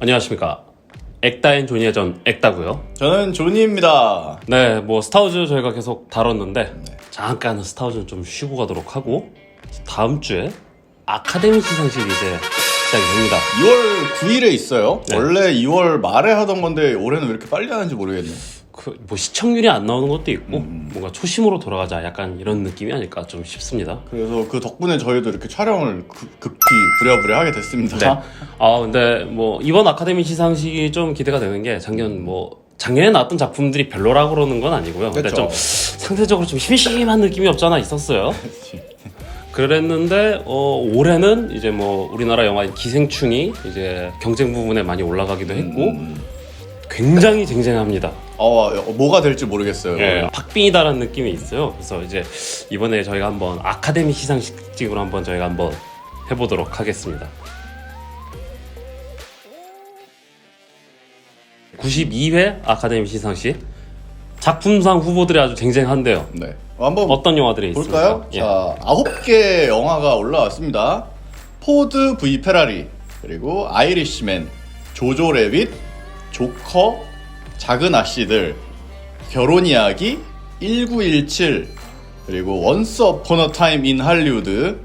안녕하십니까. 액다인 조니의 전 액다고요. 저는 조니입니다. 네, 뭐 스타워즈 저희가 계속 다뤘는데 네. 잠깐 스타워즈는 좀 쉬고 가도록 하고 다음 주에 아카데미 시상식이 이제 시작이 됩니다. 2월 9일에 있어요. 네. 원래 2월 말에 하던 건데 올해는 왜 이렇게 빨리 하는지 모르겠네. 그 뭐 시청률이 안 나오는 것도 있고 음. 뭔가 초심으로 돌아가자 약간 이런 느낌이 아닐까 좀 싶습니다. 그래서 그 덕분에 저희도 이렇게 촬영을 급- 급히 부랴부랴 하게 됐습니다. 네. 아 근데 뭐 이번 아카데미 시상식이 좀 기대가 되는 게 작년 뭐 작년에 나왔던 작품들이 별로라고 그러는 건 아니고요. 근데 그쵸. 좀 상대적으로 좀 심심한 느낌이 없잖아 있었어요. 그랬는데 어, 올해는 이제 뭐 우리나라 영화인 기생충이 이제 경쟁 부분에 많이 올라가기도 했고 음. 굉장히 쟁쟁합니다. 어, 뭐가 될지 모르겠어요. 예, 박빙이다라는 느낌이 있어요. 그래서 이제 이번에 저희가 한번 아카데미 시상식으로 한번 저희가 한번 해보도록 하겠습니다. 92회 아카데미 시상식 작품상 후보들이 아주 쟁쟁한데요. 네. 한번 어떤 영화들이 볼까요? 있습니까? 예. 자, 아홉 개 영화가 올라왔습니다. 포드 V 페라리, 그리고 아이리시맨, 조조 레빗, 조커, 작은 아씨들, 결혼 이야기, 1917, 그리고 원스 어폰 어 타임 인 할리우드,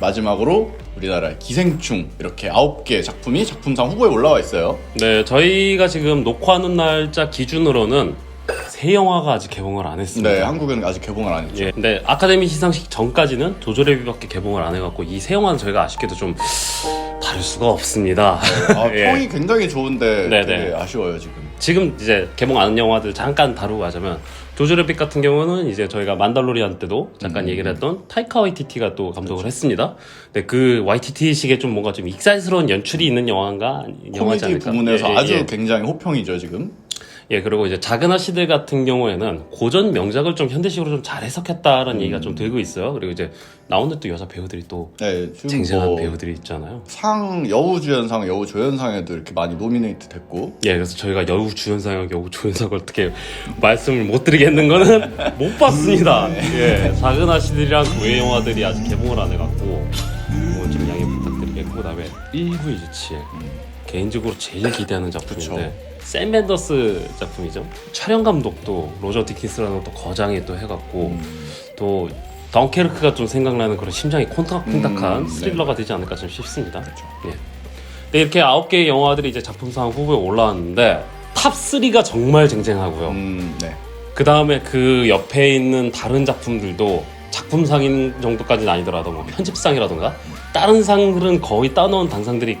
마지막으로 우리나라의 기생충 이렇게 아홉 개 작품이 작품상 후보에 올라와 있어요. 네, 저희가 지금 녹화하는 날짜 기준으로는 새 영화가 아직 개봉을 안 했습니다. 네, 한국은 아직 개봉을 안 했죠. 예, 근데 아카데미 시상식 전까지는 조조레비밖에 개봉을 안 해갖고 이 새 영화는 저희가 아쉽게도 좀 다룰 수가 없습니다. 아, 예. 평이 굉장히 좋은데 네, 되게 네. 아쉬워요 지금. 지금 이제 개봉 안 한 영화들 잠깐 다루고 가자면 조조레빗 같은 경우는 이제 저희가 만달로리안 때도 잠깐 음. 얘기를 했던 타이카 와이티티가 또 감독을 했습니다. 근데 그 와이티티식의 좀 뭔가 좀 익살스러운 연출이 있는 영화인가 영화지 코미디 않을까? 부문에서 예, 예, 아주 예. 굉장히 호평이죠 지금. 예, 그리고 이제 작은 아씨들 같은 경우에는 고전 명작을 좀 현대식으로 좀 잘 해석했다라는 얘기가 좀 들고 있어요. 그리고 이제 나오는 또 여자 배우들이 또 네, 지금 쟁쟁한 뭐 배우들이 있잖아요. 상 여우 주연상, 여우 조연상에도 이렇게 많이 노미네이트 됐고. 예, 그래서 저희가 여우 주연상, 여우 조연상을 어떻게 말씀을 못 드리겠는 거는 못 봤습니다. 예, 작은 아씨들이랑 외 영화들이 아직 개봉을 안 해갖고 뭐 좀 양해 부탁드리겠고 그다음에 1917 개인적으로 제일 기대하는 작품인데 샘 벤더스 작품이죠. 촬영 감독도 로저 디킨스라는 또 거장이 또 해갖고 또 덩케르크가 좀 생각나는 그런 심장이 콩닥콩닥한 음, 네. 스릴러가 되지 않을까 좀 싶습니다. 그렇죠. 예. 네, 이렇게 아홉 개의 영화들이 이제 작품상 후보에 올라왔는데 탑 3가 정말 쟁쟁하고요. 음, 네. 그 다음에 그 옆에 있는 다른 작품들도 작품상인 정도까지는 아니더라도 뭐 편집상이라던가 다른 상들은 거의 따놓은 단상들이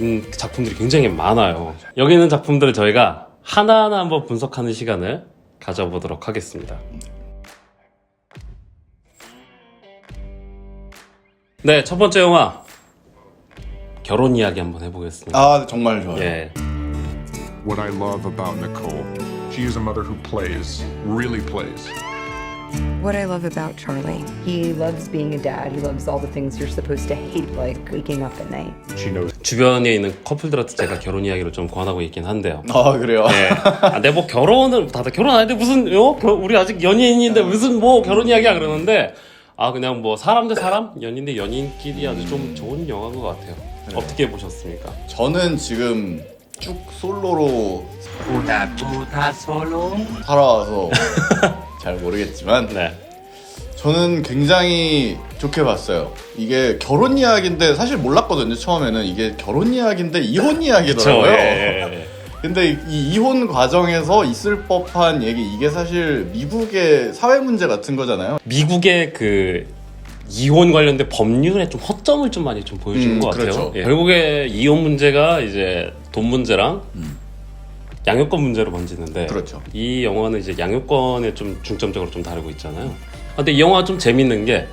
음, 작품들이 굉장히 많아요. 여기 있는 작품들을 저희가 하나하나 한번 분석하는 시간을 가져보도록 하겠습니다. 네, 첫 번째 영화 결혼 이야기 한번 해보겠습니다. 아 정말 좋아요. 예, What I love about Nicole, she is a mother who plays, really plays. What I love about Charlie. He loves being a dad. He loves all the things you're supposed to hate, like waking up at night. She knows 주변에 있는 커플들한테 제가 결혼 이야기를 좀 권하고 있긴 한데요. 아 그래요. 네. 아, 근데 뭐 결혼을 다들 결혼 안 했는데 무슨 요 겨- 우리 아직 연인인데 무슨 뭐 결혼 이야기야 그러는데 아 그냥 뭐 사람 대 사람 연인 대 연인끼리 아주 좀 좋은 영화인 것 같아요. 어떻게 보셨습니까? 저는 지금 쭉 솔로로 살아와서 잘 모르겠지만 네. 저는 굉장히 좋게 봤어요. 이게 결혼 이야기인데 사실 몰랐거든요. 처음에는 이게 결혼 이야기인데 이혼 이야기더라고요. 예, 예, 예. 근데 이 이혼 과정에서 있을 법한 얘기 이게 사실 미국의 사회 문제 같은 거잖아요. 미국의 그 이혼 관련된 법률에 좀 허점을 좀 많이 좀 보여주는 음, 것 같아요. 그렇죠. 예. 결국에 이혼 문제가 이제 돈 문제랑 양육권 문제로 번지는데 그렇죠. 이 영화는 이제 양육권에 좀 중점적으로 좀 다루고 있잖아요. 아, 근데 이 영화 좀 재밌는 게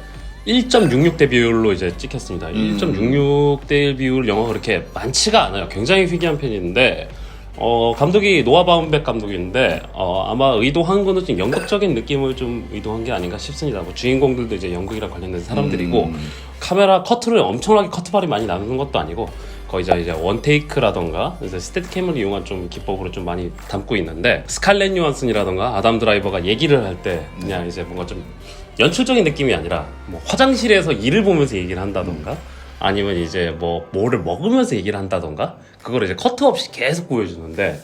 1.66대 비율로 이제 찍혔습니다. 음. 1.66대 1 비율 영화가 그렇게 많지가 않아요. 굉장히 희귀한 편인데 어, 감독이 노아 바움백 감독인데 어, 아마 의도한 거는 좀 연극적인 느낌을 좀 의도한 게 아닌가 싶습니다. 뭐 주인공들도 이제 연극이랑 관련된 사람들이고 음. 카메라 커트를 엄청나게 커트발이 많이 나누는 것도 아니고 거의 이제 원테이크라던가 이제 스태틱캠을 이용한 좀 기법으로 좀 많이 담고 있는데 스칼렛 요한슨이라던가 아담 드라이버가 얘기를 할 때 그냥 이제 뭔가 좀 연출적인 느낌이 아니라 뭐 화장실에서 일을 보면서 얘기를 한다던가 아니면 이제 뭐 뭐를 먹으면서 얘기를 한다던가 그걸 이제 커트 없이 계속 보여주는데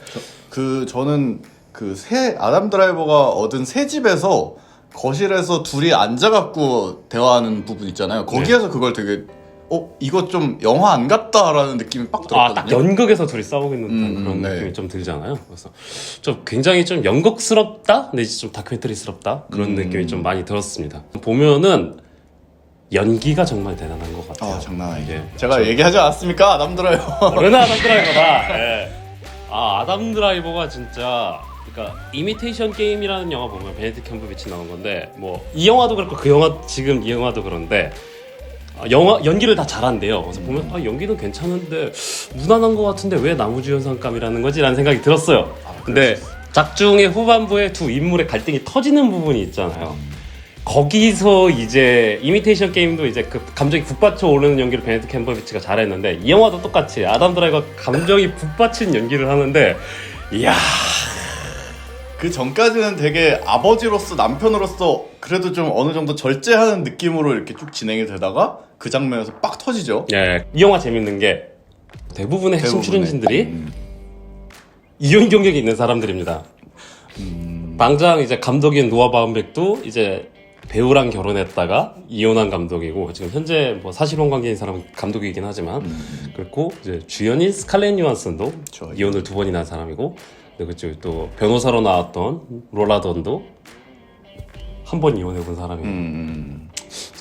그 저는 그 새 아담 드라이버가 얻은 새 집에서 거실에서 둘이 앉아갖고 대화하는 부분 있잖아요. 거기에서 네. 그걸 되게 어 이거 좀 영화 안 같다라는 느낌이 빡 아, 딱 들었거든요. 연극에서 둘이 싸우고 있는 듯한 음, 그런 네. 느낌이 좀 들잖아요. 그래서 좀 굉장히 좀 연극스럽다, 근데 이제 좀 다큐멘터리스럽다 그런 음. 느낌이 좀 많이 들었습니다. 보면은 연기가 정말 대단한 것 같아요. 아 장난 아니게. 예. 제가 얘기하지 않았습니까 아담 드라이버. 어른 아담 드라이버다. 예. 아 아담 드라이버가 진짜 그러니까 이미테이션 게임이라는 영화 보면 베네딕트 컴버비치 나온 건데 뭐 이 영화도 그렇고 그 영화 지금 이 영화도 그런데 아, 영화 연기를 다 잘한대요. 그래서 보면 아 연기는 괜찮은데 무난한 것 같은데 왜 나무주연상감이라는 거지라는 생각이 들었어요. 근데 작중의 후반부에 두 인물의 갈등이 터지는 부분이 있잖아요. 거기서 이제 이미테이션 게임도 이제 그 감정이 북받쳐 오르는 연기를 베네딕트 캠버비치가 잘했는데 이 영화도 똑같이 아담 드라이버 감정이 북받친 연기를 하는데 이야 그 전까지는 되게 아버지로서 남편으로서 그래도 좀 어느 정도 절제하는 느낌으로 이렇게 쭉 진행이 되다가 그 장면에서 빡 터지죠. 예, 이 영화 재밌는 게 대부분의 핵심 대부분의. 출연진들이 음. 이혼 경력이 있는 사람들입니다. 당장 이제 감독인 노아 바움백도 이제 배우랑 결혼했다가 이혼한 감독이고 지금 현재 뭐 사실혼 관계인 사람은 감독이긴 하지만 그렇고 이제 주연인 스칼렛 요한슨도. 이혼을 두 번이나 한 사람이고 저기 또 변호사로 나왔던 로라던도 한 번 이혼해 본 사람이고 음.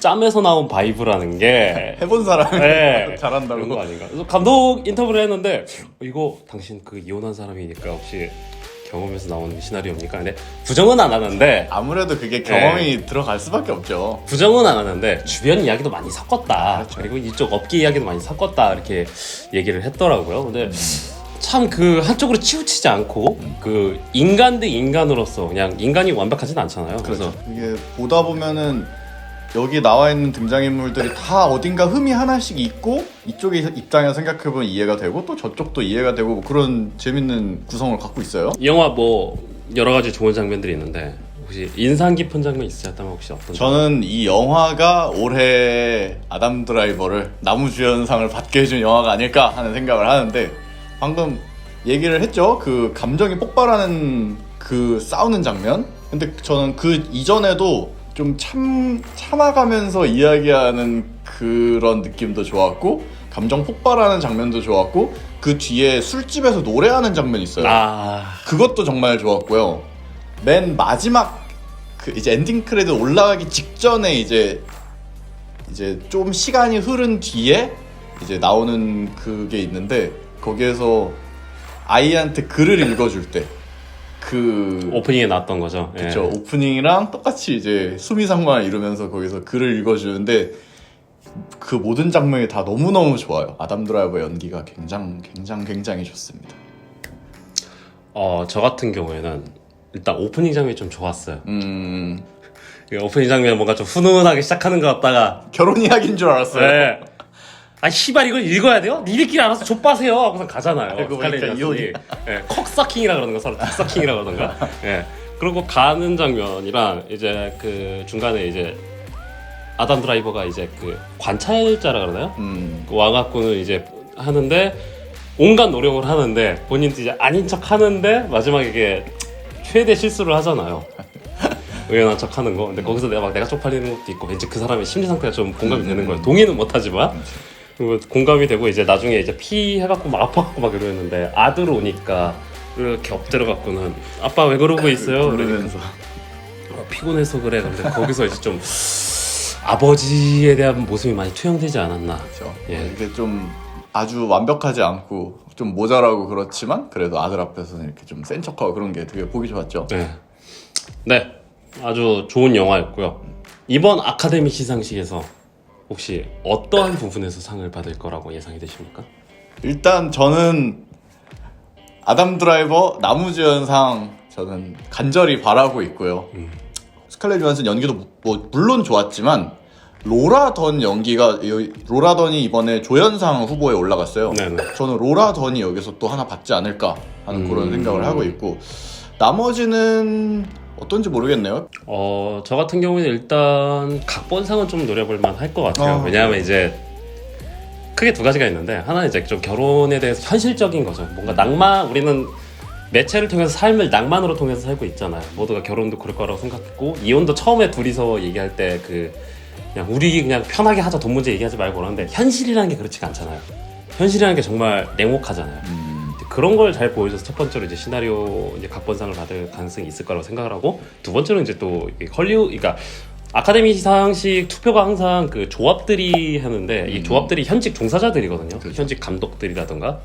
짬에서 나온 바이브라는 게 해본 사람이 네. 잘한다고. 그런 거 아닌가? 그래서 감독 인터뷰를 했는데 이거 당신 그 이혼한 사람이니까 혹시 경험에서 나오는 시나리오입니까? 근데 부정은 안 하는데 아무래도 그게 경험이 네. 들어갈 수밖에 없죠. 부정은 안 하는데 주변 이야기도 많이 섞었다. 그렇죠. 그리고 이쪽 업계 이야기도 많이 섞었다 이렇게 얘기를 했더라고요. 근데 참 그 한쪽으로 치우치지 않고 그 인간 대 인간으로서 그냥 인간이 완벽하진 않잖아요. 그래서 그렇죠. 이게 보다 보면은 여기 나와 있는 등장인물들이 다 어딘가 흠이 하나씩 있고 이쪽의 입장에서 생각해보면 이해가 되고 또 저쪽도 이해가 되고 뭐 그런 재밌는 구성을 갖고 있어요. 이 영화 뭐 여러 가지 좋은 장면들이 있는데 혹시 인상 깊은 장면 있으셨다면 혹시 어떤? 저는 이 영화가 올해 아담 드라이버를 나무주연상을 받게 해준 영화가 아닐까 하는 생각을 하는데 방금 얘기를 했죠. 그 감정이 폭발하는 그 싸우는 장면. 근데 저는 그 이전에도 좀 참 참아가면서 이야기하는 그런 느낌도 좋았고 감정 폭발하는 장면도 좋았고 그 뒤에 술집에서 노래하는 장면 있어요. 아 그것도 정말 좋았고요. 맨 마지막 그 이제 엔딩 크레딧 올라가기 직전에 이제 이제 좀 시간이 흐른 뒤에 이제 나오는 그게 있는데 거기에서 아이한테 글을 읽어줄 때그 오프닝에 나왔던 거죠. 예. 그쵸 오프닝이랑 똑같이 이제 수미상관을 이루면서 거기서 글을 읽어주는데 그 모든 장면이 다 너무 너무 좋아요. 아담 드라이버 연기가 굉장히 굉장히 굉장히 좋습니다. 어, 저 같은 경우에는 일단 오프닝 장면이 좀 좋았어요. 음이 오프닝 장면 뭔가 좀 훈훈하게 시작하는 것 같다가 결혼 이야기인 줄 알았어요. 네. 아 씨발 이걸 읽어야 돼요? 니들끼리 알아서 족바세요 하고서 가잖아요. 알고 보니까 요한슨이. 이혼이. 예, 컥서킹이라 그러는 거 서로 턱서킹이라 그러던가. 예. 그리고 가는 장면이랑 이제 그 중간에 이제 아담 드라이버가 이제 그 관찰자라 그러나요? 음. 그 와갖고는 이제 하는데 온갖 노력을 하는데 본인도 이제 아닌 척 하는데 마지막에 이게 최대 실수를 하잖아요. 의연한 척 하는 거. 근데 거기서 내가 막 내가 쪽팔리는 것도 있고 왠지 그 사람의 심리 상태가 좀 공감이 되는 거예요. 동의는 못하지만 그리고 공감이 되고 이제 나중에 이제 피 해갖고 막 아파갖고 막 이러는데 아들 오니까 이렇게 엎드려 갖고는 아빠 왜 그러고 있어요? 그러면- 그러면서 어, 피곤해서 그래. 근데 거기서 이제 좀 아버지에 대한 모습이 많이 투영되지 않았나. 그렇죠. 예. 이게 좀 아주 완벽하지 않고 좀 모자라고 그렇지만 그래도 아들 앞에서는 이렇게 좀 센 척하고 그런 게 되게 보기 좋았죠. 네. 네. 아주 좋은 영화였고요. 이번 아카데미 시상식에서 혹시 어떠한 부분에서 상을 받을 거라고 예상이 되십니까? 일단 저는 아담 드라이버 나무주연상 저는 간절히 바라고 있고요. 스칼렛 요한슨 연기도 뭐 물론 좋았지만 로라 던 연기가 이- 로라 던이 이번에 조연상 후보에 올라갔어요. 네네. 저는 로라 던이 여기서 또 하나 받지 않을까 하는 음. 그런 생각을 하고 있고 나머지는 어떤지 모르겠네요. 어, 저 같은 경우는 일단 각본상은 좀 노려볼 만할 것 같아요. 어. 왜냐하면 이제 크게 두 가지가 있는데 하나는 이제 좀 결혼에 대해서 현실적인 거죠. 뭔가 낭만 우리는 매체를 통해서 삶을 낭만으로 통해서 살고 있잖아요. 모두가 결혼도 그럴 거라고 생각했고 이혼도 처음에 둘이서 얘기할 때 그 그냥 우리 그냥 편하게 하자 돈 문제 얘기하지 말고 그러는데 현실이라는 게 그렇지가 않잖아요. 현실이라는 게 정말 냉혹하잖아요. 근데 그런 걸 잘 보여줘서 첫 번째로 이제 시나리오 이제 각본상을 받을 가능성이 있을 거라고 생각을 하고 두 번째로 이제 또이 헐리우드 그러니까 아카데미 시상식 투표가 항상 그 조합들이 하는데 이 조합들이 현직 종사자들이거든요. 현직 감독들이라던가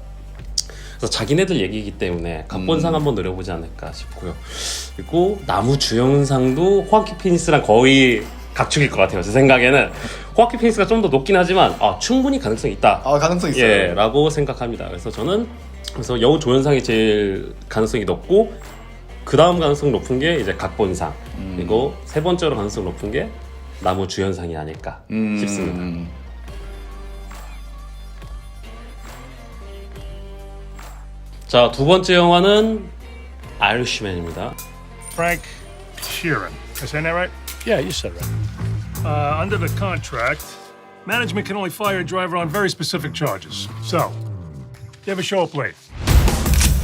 그래서 자기네들 얘기이기 때문에 각본상 한번 노려보지 않을까 싶고요. 그리고 나무 주연상도 호아키 피니스랑 거의 각축일 것 같아요. 제 생각에는 호아키 피니스가 좀 더 높긴 하지만 아, 충분히 가능성이 있다. 아 가능성 있어요. 예, 라고 생각합니다. 그래서 저는 그래서 여우 조연상이 제일 가능성이 높고 그 다음 가능성 높은 게 이제 각본상 그리고 세 번째로 가능성 높은 게 나무 주연상이 아닐까 음, 싶습니다. 자 두 번째 영화는 아이리시맨입니다. Frank Sheeran. Am I saying that right? Yeah, you said right. Uh, under the contract, management can only fire a driver on very specific charges. So, you ever show up late?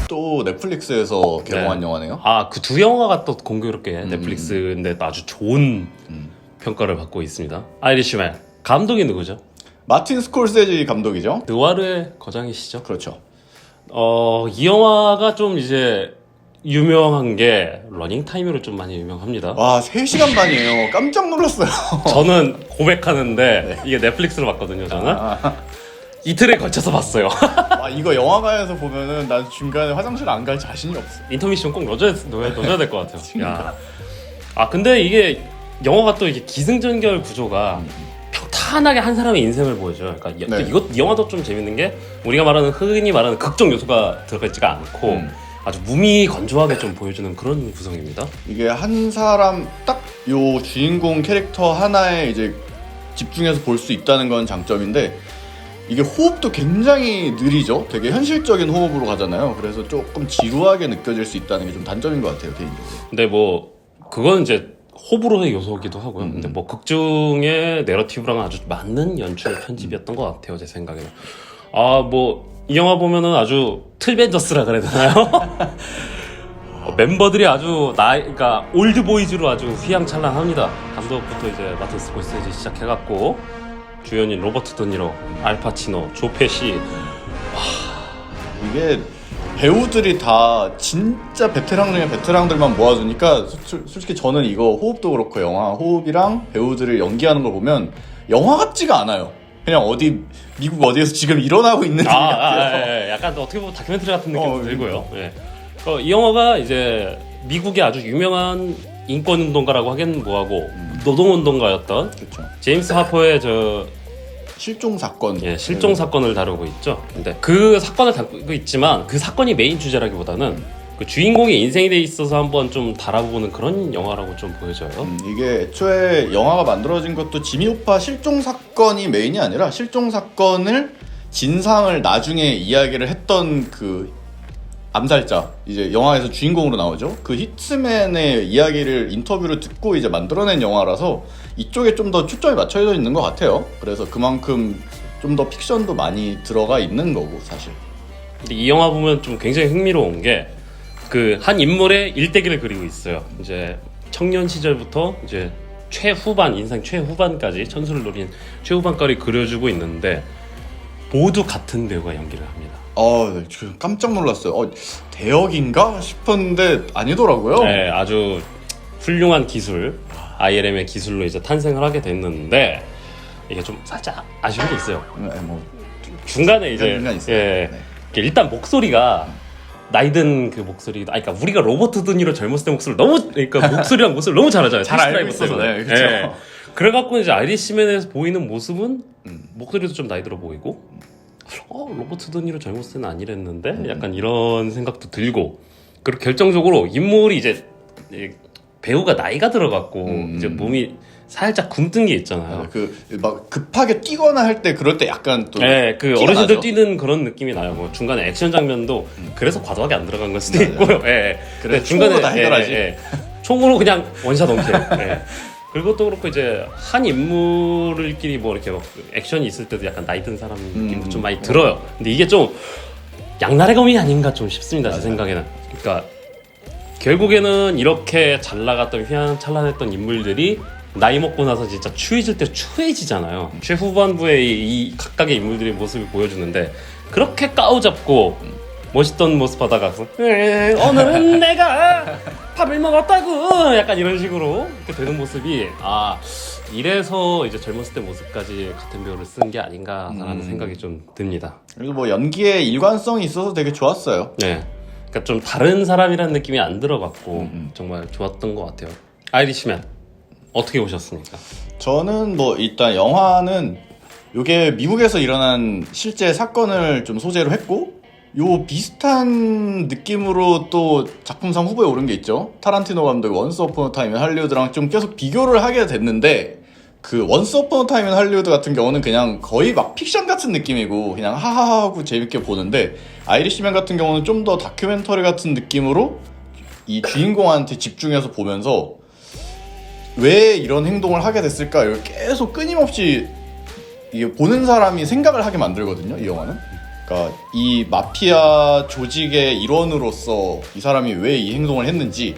또 넷플릭스에서 개봉한 네. 영화네요. 아 그 두 영화가 또 공교롭게 넷플릭스인데 또 아주 좋은 평가를 받고 있습니다. 아이리시맨 감독이 누구죠? 마틴 스콜세지 감독이죠. 느와르의 거장이시죠? 그렇죠. 어, 이 영화가 좀 이제 유명한 게 러닝 타임으로 좀 많이 유명합니다. 와 3시간 반이에요. 깜짝 놀랐어요. 저는 고백하는데 이게 넷플릭스로 봤거든요. 저는 이틀에 걸쳐서 봤어요. 와 이거 영화관에서 보면은 난 중간에 화장실 안 갈 자신이 없어. 인터미션 꼭 넣어줘야, 넣어야, 넣어야 될 것 같아요. 야. 아 근데 이게 영화가 또 이게 기승전결 구조가 평탄하게 한 사람의 인생을 보여줘요. 그러니까 이- 네. 이것 이 영화도 좀 재밌는 게 우리가 말하는 흔히 말하는 극적 요소가 들어가 있지가 않고 음. 아주 무미 건조하게 좀 보여주는 그런 구성입니다. 이게 한 사람 딱 요 주인공 캐릭터 하나에 이제 집중해서 볼 수 있다는 건 장점인데 이게 호흡도 굉장히 느리죠. 되게 현실적인 호흡으로 가잖아요. 그래서 조금 지루하게 느껴질 수 있다는 게 좀 단점인 것 같아요 개인적으로. 근데 뭐 그건 이제 호불호의 요소기도 하고요. 근데 뭐 극중의 내러티브랑 아주 맞는 연출 편집이었던 것 같아요. 제 생각에는. 아 뭐 이 영화 보면은 아주 틀벤저스라 그래야 되나요? 어, 멤버들이 아주 나이, 그러니까 올드 보이즈로 아주 휘황찬란합니다. 감독부터 이제 마틴 스코세지 시작해갖고 주연인 로버트 드니로, 알파치노, 조페시, 이게 배우들이 다 진짜 베테랑 중에 베테랑들만 모아주니까 수- 솔직히 저는 이거 호흡도 그렇고 영화 호흡이랑 배우들을 연기하는 걸 보면 영화 같지가 않아요. 그냥 어디 미국 어디에서 지금 일어나고 있는 일 아, 같아요. 아, 예, 예. 약간 어떻게 보면 다큐멘터리 같은 느낌도 어, 들고요. 예. 어, 이 영화가 이제 미국의 아주 유명한 인권 운동가라고 하긴 뭐하고 노동 운동가였던 그렇죠. 제임스 하퍼의 저 실종 사건. 예, 실종 사건을 다루고 있죠. 근데 그 사건을 다루고 있지만 그 사건이 메인 주제라기보다는 그 주인공의 인생에 대해 있어서 한번 좀 달아보는 그런 영화라고 좀 보여져요. 음, 이게 애초에 영화가 만들어진 것도 지미 호파 실종 사건이 메인이 아니라 실종 사건을 진상을 나중에 이야기를 했던 그 암살자 이제 영화에서 주인공으로 나오죠. 그 히트맨의 이야기를 인터뷰를 듣고 이제 만들어낸 영화라서 이쪽에 좀 더 초점이 맞춰져 있는 것 같아요. 그래서 그만큼 좀 더 픽션도 많이 들어가 있는 거고 사실. 근데 이 영화 보면 좀 굉장히 흥미로운 게 그 한 인물의 일대기를 그리고 있어요. 이제 청년 시절부터 이제 최후반 인생 최후반까지 천수를 노린 최후반까지 그려주고 있는데 모두 같은 배우가 연기를 합니다. 어, 네, 저 깜짝 놀랐어요. 어, 대역인가 싶었는데 아니더라고요. 네, 아주 훌륭한 기술 ILM의 기술로 이제 탄생을 하게 됐는데 이게 좀 살짝 아쉬운 게 있어요. 네, 뭐 중간에 이제 중간 있어요. 예, 네. 일단 목소리가 나이든 그 목소리, 아, 그러니까 우리가 로버트 드니로 젊었을 때 목소리 너무, 그러니까 목소리랑 모습을 너무 잘하잖아요. 잘 알고 있어서, 네. 그쵸. 예. 그래갖고 이제 아이리시맨에서 보이는 모습은 목소리도 좀 나이 들어 보이고, 어 로버트 드니로 젊었을 때는 아니랬는데, 음. 약간 이런 생각도 들고, 그리고 결정적으로 인물이 이제 이 배우가 나이가 들어갔고 음. 이제 몸이 살짝 굼뜬 게 있잖아요. 그 막 급하게 뛰거나 할 때 그럴 때 약간 또 네, 그 어르신들 나죠. 뛰는 그런 느낌이 나요. 뭐 중간에 액션 장면도 그래서 과도하게 안 들어간 걸 수도. 있고요. 예, 예. 그래, 중간에 다 해결하지. 예, 예. 총으로 그냥 원샷 원킬. 예. 그리고 또 그렇고 이제 한 인물끼리 뭐 이렇게 막 액션이 있을 때도 약간 나이 든 사람 느낌도 음. 좀 많이 들어요. 근데 이게 좀 양날의 검이 아닌가 좀 싶습니다. 제 생각에는. 그러니까 결국에는 이렇게 잘 나갔던 휘황찬란했던 인물들이 나이 먹고 나서 진짜 추해질 때 추해지잖아요. 최후반부에 이, 이 각각의 인물들의 모습을 보여주는데 그렇게 까오잡고 멋있던 모습 하다가 "으, 오늘은 내가 밥을 먹었다고 약간 이런 식으로 이렇게 되는 모습이 아 이래서 이제 젊었을 때 모습까지 같은 배우를 쓴 게 아닌가라는 생각이 좀 듭니다. 그리고 뭐 연기에 일관성이 있어서 되게 좋았어요. 네. 그러니까 좀 다른 사람이라는 느낌이 안 들어갔고 정말 좋았던 것 같아요. 아이리시맨 어떻게 보셨습니까? 저는 뭐 일단 영화는 요게 미국에서 일어난 실제 사건을 좀 소재로 했고 요 비슷한 느낌으로 또 작품상 후보에 오른 게 있죠. 타란티노 감독의 원스 어폰 타임 인 할리우드랑 좀 계속 비교를 하게 됐는데 그 원스 어폰 타임 인 할리우드 같은 경우는 그냥 거의 막 픽션 같은 느낌이고 그냥 하하하 하고 재밌게 보는데 아이리시맨 같은 경우는 좀 더 다큐멘터리 같은 느낌으로 이 주인공한테 집중해서 보면서 왜 이런 행동을 하게 됐을까 이걸 계속 끊임없이 이게 보는 사람이 생각을 하게 만들거든요 이 영화는 그러니까 이 마피아 조직의 일원으로서 이 사람이 왜 이 행동을 했는지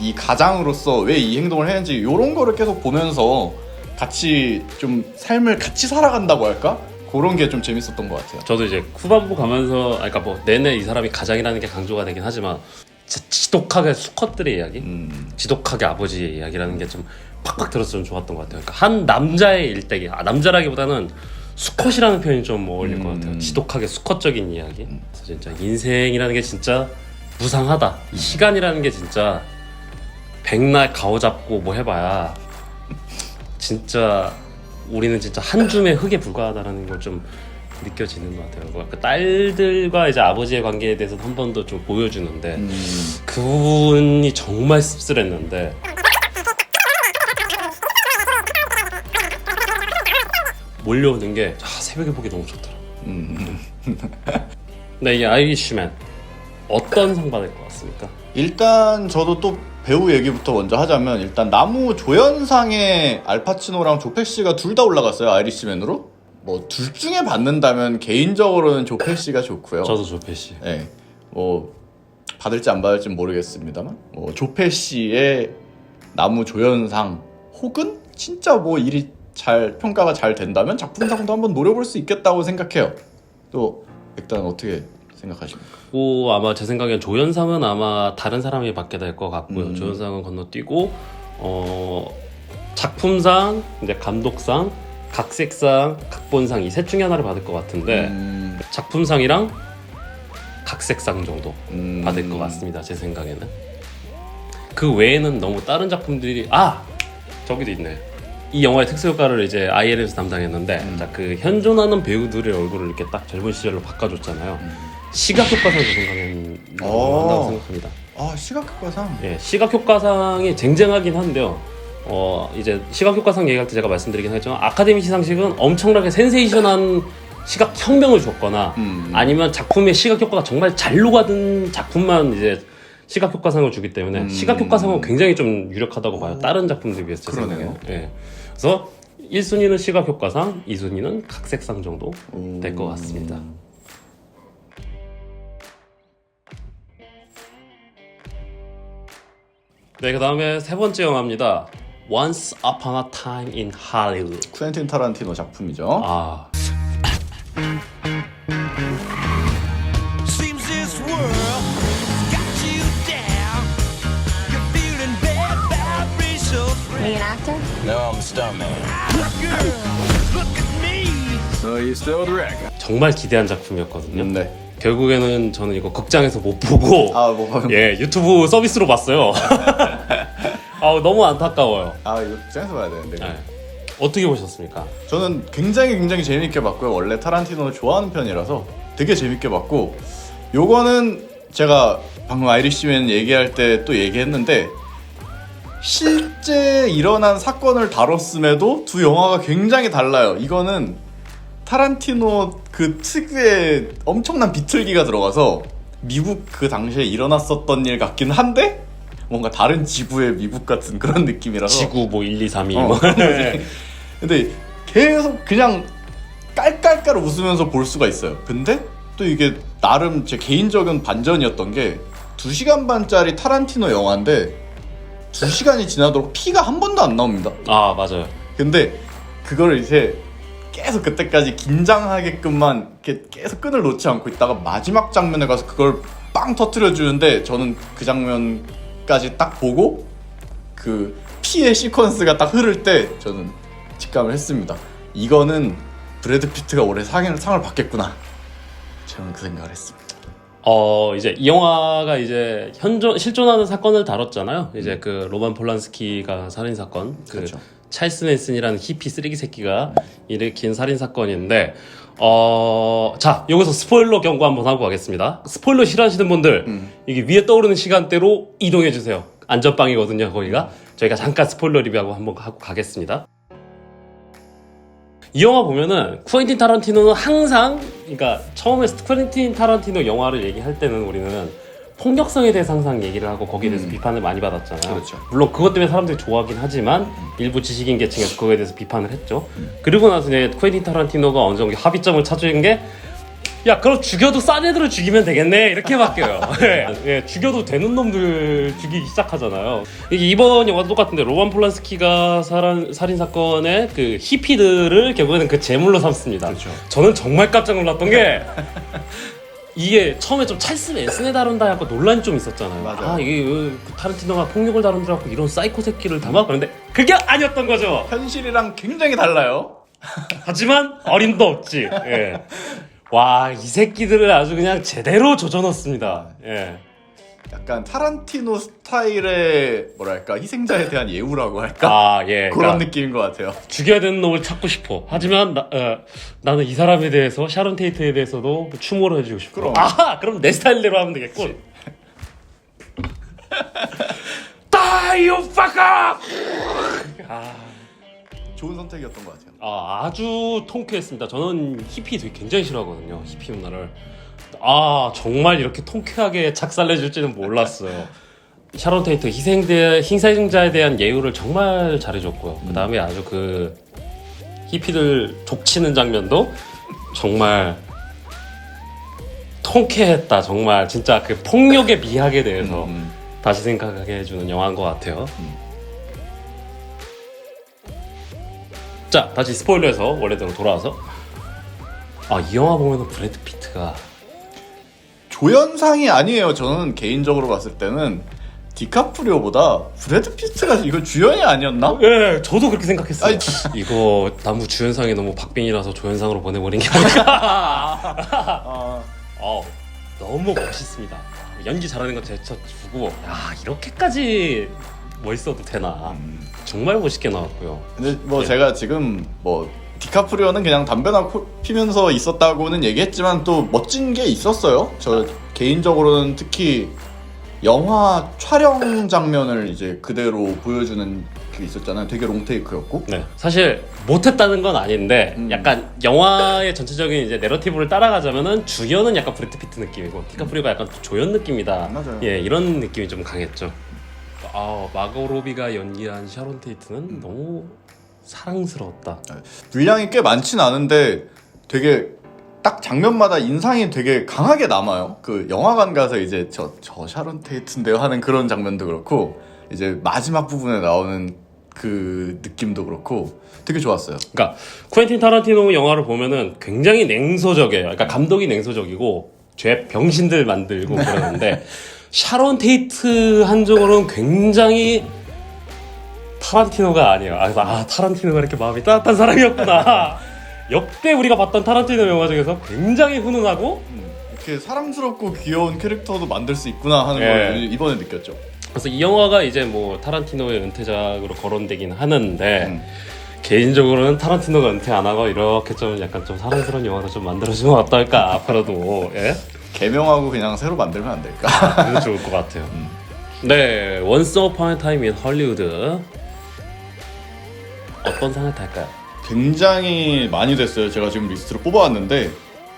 이 가장으로서 왜 이 행동을 했는지 이런 거를 계속 보면서 같이 좀 삶을 같이 살아간다고 할까? 그런 게 좀 재밌었던 것 같아요. 저도 이제 후반부 가면서 아까 그러니까 뭐 내내 이 사람이 가장이라는 게 강조가 되긴 하지만 지독하게 수컷들의 이야기, 음, 지독하게 아버지의 이야기라는 게 좀 팍팍 좀 좋았던 것 같아요. 그러니까 한 남자의 일대기, 아, 남자라기보다는 수컷이라는 표현이 좀 어울릴 것 같아요. 음. 지독하게 수컷적인 이야기. 그래서 진짜 인생이라는 게 진짜 무상하다. 이 시간이라는 게 진짜 백날 가오잡고 뭐 해봐야 진짜 우리는 진짜 한 줌의 흙에 불과하다라는 걸 좀 느껴지는 것 같아요. 그 딸들과 이제 아버지의 관계에 대해서 한 번 더 좀 보여주는데 음, 그분이 정말 씁쓸했는데 몰려오는 게 아, 새벽에 보기 너무 좋더라. 음. 근데 이 아이리시맨 어떤 상 받을 것 같습니까? 일단 저도 또 배우 얘기부터 먼저 하자면 일단 나무 조연상에 알파치노랑 조페시가 둘 다 올라갔어요 아이리시맨으로 뭐 둘 중에 받는다면 개인적으로는 조페시가 좋고요. 저도 조페 씨. 네, 뭐 받을지 안 받을지 모르겠습니다만 뭐 조페시의 나무 조연상 혹은 진짜 뭐 일이 잘 평가가 잘 된다면 작품상도 한번 노려볼 수 있겠다고 생각해요. 또 일단 어떻게 생각하십니까? 고 아마 제 생각엔 조연상은 아마 다른 사람이 받게 될 것 같고요. 음. 조연상은 건너뛰고 어 작품상, 이제 감독상, 각색상, 각본상 이 셋 중에 하나를 받을 것 같은데 음, 작품상이랑 각색상 정도 음, 받을 것 같습니다. 제 생각에는 그 외에는 너무 다른 작품들이 아 저기도 있네. 이 영화의 특수 효과를 이제 IL에서 담당했는데 음. 자, 그 현존하는 배우들의 얼굴을 이렇게 딱 젊은 시절로 바꿔줬잖아요. 음. 시각 효과상도 어. 한다고 생각합니다. 아 시각효과상 예, 시각 효과상이 쟁쟁하긴 한데요. 어 이제 시각 효과상 얘기할 때 제가 말씀드리긴 했지만 아카데미 시상식은 엄청나게 센세이션한 시각 혁명을 줬거나 음. 아니면 작품의 시각 효과가 정말 잘 녹아든 작품만 이제 시각 효과상을 주기 때문에 음. 시각 효과상은 굉장히 좀 유력하다고 봐요. 다른 작품들 비해서 제 그러네요. 생각에. 예. 그래서 1순위는 시각 효과상, 2순위는 각색상 정도 될 것 같습니다. 네, 그 다음에 세 번째 영화입니다. Once Upon a Time in Hollywood. 쿠엔틴 타란티노 작품이죠. 아, 정말 기대한 작품이었거든요. 네. 결국에는 저는 이거 극장에서 못 보고 아, 뭐, 예 유튜브 서비스로 봤어요. 아 너무 안타까워요. 아, 이거 극장에서 봐야 되는데. 예. 어떻게 보셨습니까? 저는 굉장히 굉장히 재밌게 봤고요. 원래 타란티노를 좋아하는 편이라서 되게 재밌게 봤고 요거는 제가 방금 아이리시맨 얘기할 때 또 얘기했는데 실제 일어난 사건을 다뤘음에도 두 영화가 굉장히 달라요. 이거는 타란티노 그 특유의 엄청난 비틀기가 들어가서 미국 그 당시에 일어났었던 일 같긴 한데 뭔가 다른 지구의 미국 같은 그런 느낌이라서 지구 뭐 1, 2, 3, 2 어. 뭐. 근데 계속 그냥 깔깔깔 웃으면서 볼 수가 있어요. 근데 또 이게 나름 제 개인적인 반전이었던 게 2시간 반짜리 타란티노 영화인데 2시간이 지나도록 피가 한 번도 안 나옵니다. 아 맞아요. 근데 그거를 이제 계속 그때까지 긴장하게끔만 이렇게 계속 끈을 놓지 않고 있다가 마지막 장면에 가서 그걸 빵 터트려 주는데 저는 그 장면까지 딱 보고 그 피의 시퀀스가 딱 흐를 때 저는 직감을 했습니다. 이거는 브래드 피트가 올해 상을 상을 받겠구나. 저는 그 생각을 했습니다. 어 이제 이 영화가 이제 현존 실존하는 사건을 다뤘잖아요. 이제 그 로만 폴란스키가 살인 사건, 그 그렇죠. 찰스 맨슨이라는 히피 쓰레기 새끼가 일으킨 살인 사건인데 어 자 여기서 스포일러 경고 한번 하고 가겠습니다. 스포일러 싫어하시는 분들 이게 위에 떠오르는 시간대로 이동해 주세요. 안전빵이거든요 거기가 저희가 잠깐 스포일러 리뷰하고 한번 하고 가겠습니다. 이 영화 보면은 쿠엔틴 타란티노는 항상 그러니까 처음에 쿠엔틴 타란티노 영화를 얘기할 때는 우리는 폭력성에 대해서 항상 얘기를 하고 거기에 대해서 비판을 많이 받았잖아요. 그렇죠. 물론 그것 때문에 사람들이 좋아하긴 하지만 일부 지식인 계층에서 그거에 대해서 비판을 했죠. 그리고 나서 이제 쿠엔틴 타란티노가 어느 정도 합의점을 찾은 게 야, 그럼 죽여도 싼 애들을 죽이면 되겠네. 이렇게 바뀌어요. 예, 예, 죽여도 되는 놈들 죽이기 시작하잖아요. 이게 이번 영화도 똑같은데, 로만 폴란스키가 살인, 살인 사건의 그 히피들을 결국에는 그 제물로 삼습니다. 그렇죠. 저는 정말 깜짝 놀랐던 게, 이게 처음에 좀 찰스 맨슨에 다룬다 하고 논란이 좀 있었잖아요. 맞아요. 아, 이게 그 타르티노가 폭력을 다룬다고 이런 사이코 새끼를 담아? 그런데 그게 아니었던 거죠. 현실이랑 굉장히 달라요. 하지만 어림도 없지. 예. 와, 이 새끼들을 아주 그냥 제대로 조져넣습니다. 예. 약간 타란티노 스타일의 뭐랄까 희생자에 대한 예우라고 할까 아, 예. 그런 그러니까 느낌인 것 같아요. 죽여야 되는 놈을 찾고 싶어. 하지만 나, 어, 나는 이 사람에 대해서 샤론 테이트에 대해서도 추모를 해주고 싶어. 그럼. 아, 그럼 내 스타일대로 하면 되겠군. Die, you fucker! 아. 좋은 선택이었던 것 같아요. 아, 아주 통쾌했습니다. 저는 히피 되게 굉장히 싫어하거든요. 히피 문화를. 아, 정말 이렇게 통쾌하게 작살내 줄지는 몰랐어요. 샤론 테이트 희생대, 희생자에 대한 예우를 정말 잘해줬고요. 그 다음에 아주 그 히피들 족치는 장면도 정말 통쾌했다. 정말 진짜 그 폭력의 미학에 대해서 음. 다시 생각하게 해주는 영화인 것 같아요. 자, 다시 스포일러에서 원래대로 돌아와서 아, 이 영화 보면은 브래드 피트가 조연상이 아니에요. 저는 개인적으로 봤을 때는 디카프리오보다 브래드 피트가 이거 주연이 아니었나? 예, 저도 그렇게 생각했어요. 이거 나무 주연상이 너무 박빙이라서 조연상으로 보내버린 게 아닐까. 어, 너무 멋있습니다. 연기 잘하는 건 제쳐주고, 야 이렇게까지 멋있어도 되나. 정말 멋있게 나왔고요. 근데 뭐 제가 지금 뭐 디카프리오는 그냥 담배나 코- 피면서 있었다고는 얘기했지만 또 멋진 게 있었어요. 저 개인적으로는 특히 영화 촬영 장면을 이제 그대로 보여주는 게 있었잖아요. 되게 롱테이크였고. 네, 사실 못했다는 건 아닌데 음. 약간 영화의 전체적인 이제 내러티브를 따라가자면은 주연은 약간 브래드 피트 느낌이고 디카프리오가 약간 조연 느낌이다. 맞아요. 예, 이런 느낌이 좀 강했죠. 아, 마거 로비가 연기한 샤론 테이트는 음. 너무 사랑스러웠다. 분량이 꽤 많진 않은데 되게 딱 장면마다 인상이 되게 강하게 남아요. 그 영화관 가서 이제 저, 저 샤론 테이트인데요 하는 그런 장면도 그렇고 이제 마지막 부분에 나오는 그 느낌도 그렇고 되게 좋았어요. 그러니까 쿠엔틴 타란티노 영화를 보면은 굉장히 냉소적이에요. 그러니까 감독이 냉소적이고 죄 병신들 만들고 그러는데 샤론 테이트 한쪽으로는 굉장히 타란티노가 아니에요. 아, 그래서 아 타란티노가 이렇게 마음이 따뜻한 사람이었구나. 역대 우리가 봤던 타란티노 영화 중에서 굉장히 훈훈하고 이렇게 사랑스럽고 귀여운 캐릭터도 만들 수 있구나 하는 예. 걸 이번에 느꼈죠. 그래서 이 영화가 이제 뭐 타란티노의 은퇴작으로 거론되긴 하는데 음. 개인적으로는 타란티노가 은퇴 안 하고 이렇게 좀 약간 좀 사랑스러운 영화를 좀 만들어주면 어떨까 앞으로도 예? 개명하고 그냥 새로 만들면 안 될까? 그래도 좋을 것 같아요. 네, 원스 어폰 타임 인 헐리우드 어떤 상을 탈까요? 굉장히 많이 됐어요. 제가 지금 리스트를 뽑아왔는데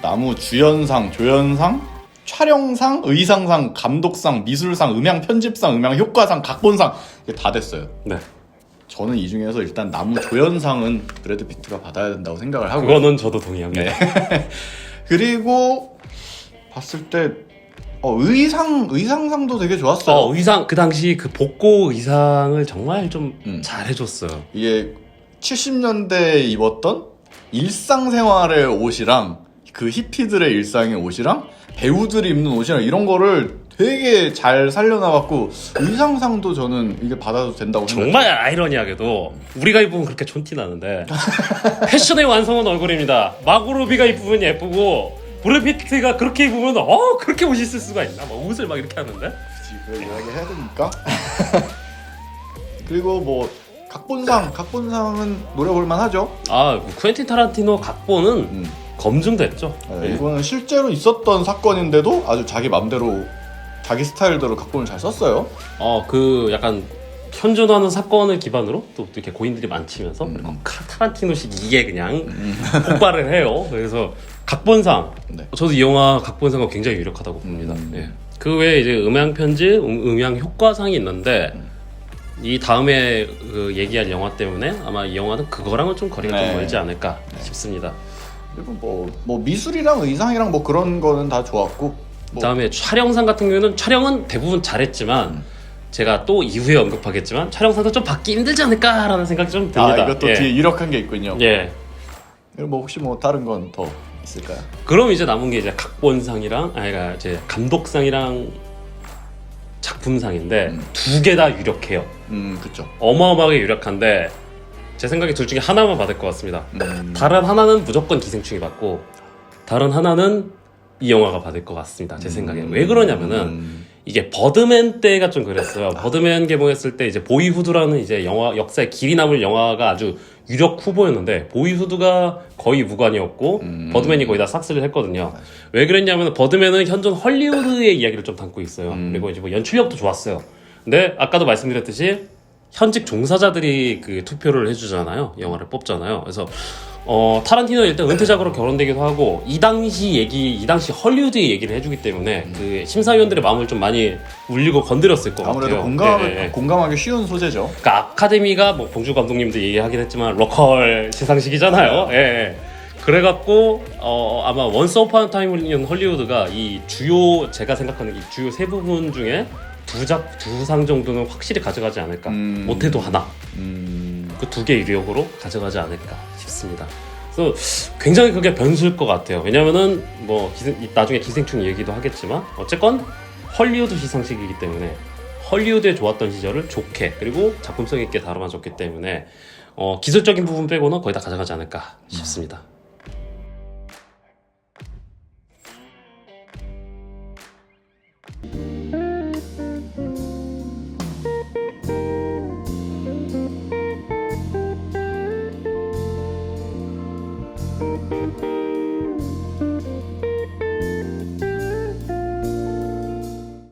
나무 주연상, 조연상, 촬영상, 의상상, 감독상, 미술상, 음향 편집상, 음향 효과상, 각본상 이게 다 됐어요. 네. 저는 이 중에서 일단 나무 조연상은 브래드 피트가 받아야 된다고 생각을 하고 그거는 저도 동의합니다. 그리고 봤을 때 어, 의상 의상상도 되게 좋았어요. 어, 의상 그 당시 그 복고 의상을 정말 좀 음. 잘 해줬어요. 이게 70년대에 입었던 일상생활의 옷이랑 그 히피들의 일상의 옷이랑 배우들이 입는 옷이랑 이런 거를 되게 잘 살려놔갖고 의상상도 저는 이게 받아도 된다고 생각해요. 정말 아이러니하게도 우리가 입으면 그렇게 촌티 나는데 패션의 완성은 얼굴입니다. 마고로비가 입으면 예쁘고 브래피트가 그렇게 입으면 어 그렇게 멋있을 수가 있나? 막 옷을 막 이렇게 하는데 그 이야기 해야 되니까. 그리고 뭐 각본상 각본상은 노려볼만 하죠. 아 쿠엔틴 타란티노 각본은 음. 검증됐죠. 네, 예. 이거는 실제로 있었던 사건인데도 아주 자기 맘대로 자기 스타일대로 각본을 잘 썼어요. 어그 약간 현존하는 사건을 기반으로 또 이렇게 고인들이 많치면서 음. 그리고 카- 타란티노식 이게 그냥 폭발을 해요. 그래서 각본상 네. 저도 이 영화 각본상은 굉장히 유력하다고 봅니다. 음. 예. 그 외에 이제 음향 편집, 음, 음향 효과상이 있는데 이 다음에 그 얘기할 영화 때문에 아마 이 영화는 그거랑은 좀 거리가 네. 좀 멀지 않을까 싶습니다. 그리고 뭐, 뭐 미술이랑 의상이랑 뭐 그런 거는 다 좋았고 뭐 그다음에 촬영상 같은 경우는 촬영은 대부분 잘했지만 음. 제가 또 이후에 언급하겠지만 촬영상도 좀 받기 힘들지 않을까라는 생각이 좀 듭니다. 아 이것도 예. 뒤에 유력한 게 있군요. 예. 그리고 뭐 혹시 뭐 다른 건더 있을까요? 그럼 이제 남은 게 이제 각본상이랑 아니 그러니까 이제 감독상이랑 작품상인데 음. 두 개 다 유력해요. 음 그쵸. 어마어마하게 유력한데 제 생각에 둘 중에 하나만 받을 것 같습니다. 음, 다른 하나는 무조건 기생충이 받고 다른 하나는 이 영화가 받을 것 같습니다. 제 생각에 왜 그러냐면은 음, 이게 버드맨 때가 좀 그랬어요. 버드맨 개봉했을 때 이제 보이후드라는 이제 영화 역사에 길이 남을 영화가 아주 유력 후보였는데 보이후드가 거의 무관이었고 음. 버드맨이 거의 다 싹쓸이를 했거든요. 왜 그랬냐면 버드맨은 현존 헐리우드의 이야기를 좀 담고 있어요. 음. 그리고 이제 뭐 연출력도 좋았어요. 근데 아까도 말씀드렸듯이 현직 종사자들이 그 투표를 해주잖아요. 영화를 뽑잖아요. 그래서 어 타란티노 일단 은퇴작으로 결혼되기도 하고 이 당시 얘기, 이 당시 헐리우드의 얘기를 해주기 때문에 그 심사위원들의 마음을 좀 많이 울리고 건드렸을 것 아무래도 같아요. 공감 예, 예, 예. 공감하기 쉬운 소재죠. 그러니까 아카데미가 뭐 봉주 감독님도 얘기하긴 했지만 로컬 시상식이잖아요. 예. 예. 그래갖고 어 아마 원스 어파운 타임인 헐리우드가 이 주요 제가 생각하는 이 주요 세 부분 중에 두작두 상 정도는 확실히 가져가지 않을까. 음. 못해도 하나. 음, 그 두 개 유력으로 가져가지 않을까 싶습니다. 그래서 굉장히 그게 변수일 것 같아요. 왜냐면은 뭐 기생- 나중에 기생충 얘기도 하겠지만 어쨌건 헐리우드 시상식이기 때문에 헐리우드에 좋았던 시절을 좋게 그리고 작품성 있게 다뤄봐줬기 때문에 어, 기술적인 부분 빼고는 거의 다 가져가지 않을까 싶습니다.